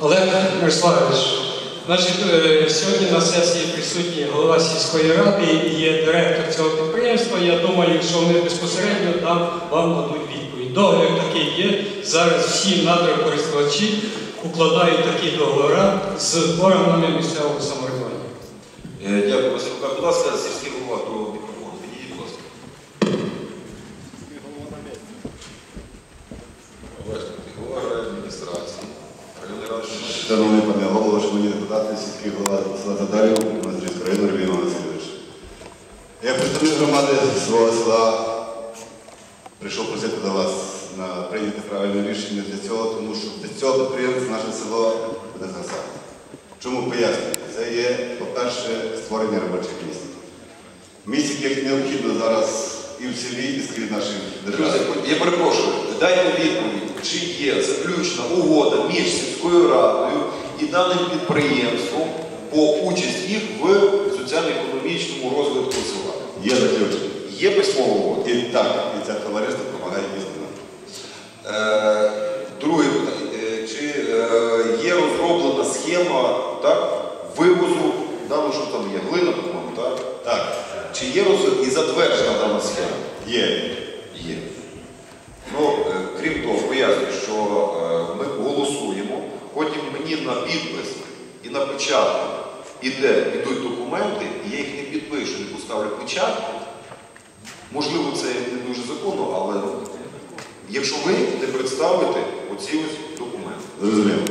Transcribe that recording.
Олег Мирославович, значить, е, сьогодні на сесії присутній голова сільської ради і є директор цього підприємства. Я думаю, що вони безпосередньо там вам дадуть відповідь. Договір такий є. Зараз всі надрокористувачі укладають такі договори з органами місцевого самоврядування. Е, Дякую, Василь Будь ласка, сільський голова до мікрофону. Підійдіть, будь ласка. Бачите, голова адміністрації, районної ради. Шановний пане голово, шановні депутати, сільський голова села Тадарів, Мазрівського району Іван Васильович. Я представник громади свого села прийшов просити до вас на прийняти правильне рішення для цього, тому що без цього підприємства наше село буде згасати. Чому пояснюю? Це є, по-перше, створення робочих місць. Місць, яких необхідно зараз і в селі, і скрізь наших Друзі, я перепрошую, дайте відповідь, чи є заключна угода між сільською радою і даним підприємством по участі їх в соціально-економічному розвитку села. Є заключення. Є письмова угода? І так, і це товариство допомагає дійсно. Е, Друге питання. Е, Чи е, є розроблена схема так, вивозу, да, ну, що там є, глина, по-моєму, так? Так, Чи є роз... і затверджена дана схема? є. Є. Ну, е, крім того, пояснюю, що е, ми голосуємо, потім мені на підпис і на печатку іде, ідуть документи, і я їх не підпишу, не поставлю печатку. Можливо, це не дуже законно, але якщо ви не представите оці ось документи. Зрозуміло.